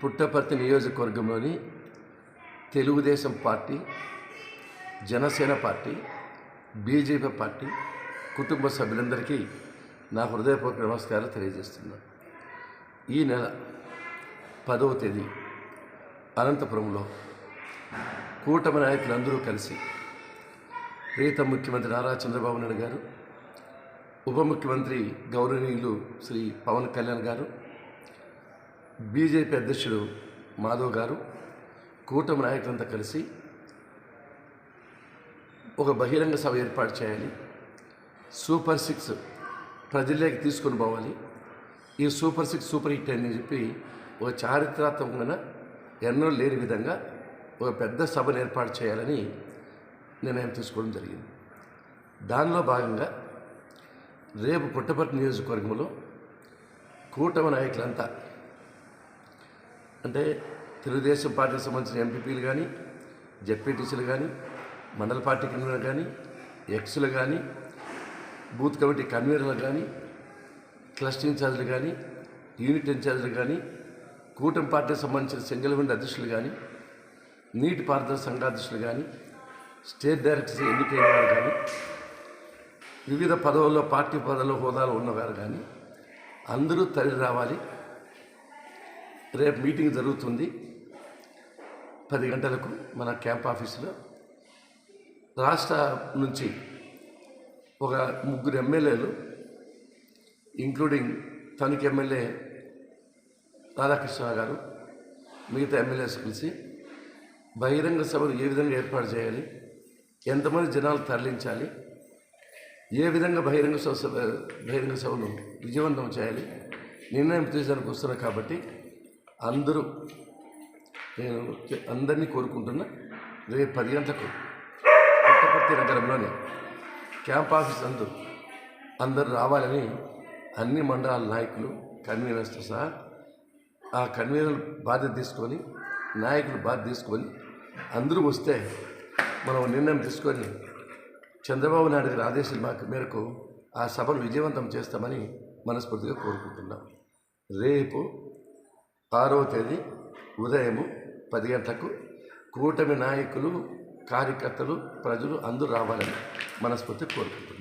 పుట్టపర్తి నియోజకవర్గంలోని Telugu Desam party Janasena party BJP party కుటుంబ సభ్యులందరికీ నా హృదయపూర్వక నమస్కారాలు తెలియజేస్తున్నాను ఈ నెల పదవ తేదీ అనంతపురంలో కూటమి నాయకులందరూ కలిసి ప్రీతం ముఖ్యమంత్రి నారా చంద్రబాబు నాయుడు గారు ఉప ముఖ్యమంత్రి గౌరవనీయులు శ్రీ పవన్ కళ్యాణ్ గారు బీజేపీ అధ్యక్షుడు మాధవ్ గారు కూటమి నాయకులంతా కలిసి ఒక బహిరంగ సభ ఏర్పాటు చేయాలి. సూపర్ సిక్స్ ప్రజల్లోకి తీసుకొని పోవాలి. ఈ సూపర్ సిక్స్ సూపర్ హిట్ అని చెప్పి ఒక చారిత్రాత్మకమైన ఎన్నో లేని విధంగా ఒక పెద్ద సభను ఏర్పాటు చేయాలని నిర్ణయం తీసుకోవడం జరిగింది. దానిలో భాగంగా రేపు పుట్టపర్తి నియోజకవర్గంలో కూటమి నాయకులంతా అంటే తెలుగుదేశం పార్టీకి సంబంధించిన ఎంపీపీలు కానీ జెడ్పీటీసీలు కానీ మండల పార్టీ కన్వీనర్ కానీ ఎక్స్లు కానీ బూత్ కమిటీ కన్వీనర్లు కానీ క్లస్టర్ ఇన్ఛార్జీలు కానీ యూనిట్ ఇన్ఛార్జీలు కానీ కూటమి పార్టీకి సంబంధించిన సింగిల్ విండ్ అధ్యక్షులు కానీ నీటి పారుదల సంఘాధ్యక్షులు కానీ స్టేట్ డైరెక్టర్స్ ఎన్నికైన వారు కానీ వివిధ పదవుల్లో పార్టీ పదవుల్లో హోదాలో ఉన్నవారు కానీ అందరూ తరలి రావాలి. రేపు మీటింగ్ జరుగుతుంది. పది గంటలకు మన క్యాంప్ ఆఫీసులో. రాష్ట్ర నుంచి ఒక ముగ్గురు ఎమ్మెల్యేలు ఇంక్లూడింగ్ తణుకు ఎమ్మెల్యే రాధాకృష్ణ గారు మిగతా ఎమ్మెల్యేస్ కలిసి బహిరంగ సభను ఏ విధంగా ఏర్పాటు చేయాలి ఎంతమంది జనాలు తరలించాలి ఏ విధంగా బహిరంగ సభ బహిరంగ సభను విజయవంతం చేయాలి నిర్ణయం తీసడానికి వస్తున్నారు కాబట్టి అందరూ నేను అందరినీ కోరుకుంటున్నా రేపు పది గంటలకు పుట్టపర్తి నగరంలోని క్యాంప్ ఆఫీస్ అందరూ అందరు రావాలని అన్ని మండలాల నాయకులు కన్వీనర్స్తో సహా ఆ కన్వీనర్ బాధ్యత తీసుకొని నాయకులు బాధ్యత తీసుకొని అందరూ వస్తే మనం నిర్ణయం తీసుకొని చంద్రబాబు నాయుడు గారి ఆదేశాల మాకు మేరకు ఆ సభను విజయవంతం చేస్తామని మనస్ఫూర్తిగా కోరుకుంటున్నాం. రేపు ఆరవ తేదీ ఉదయము పది గంటలకు కూటమి నాయకులు కార్యకర్తలు ప్రజలు అందరూ రావాలని మనస్ఫూర్తి కోరుకుంటున్నాను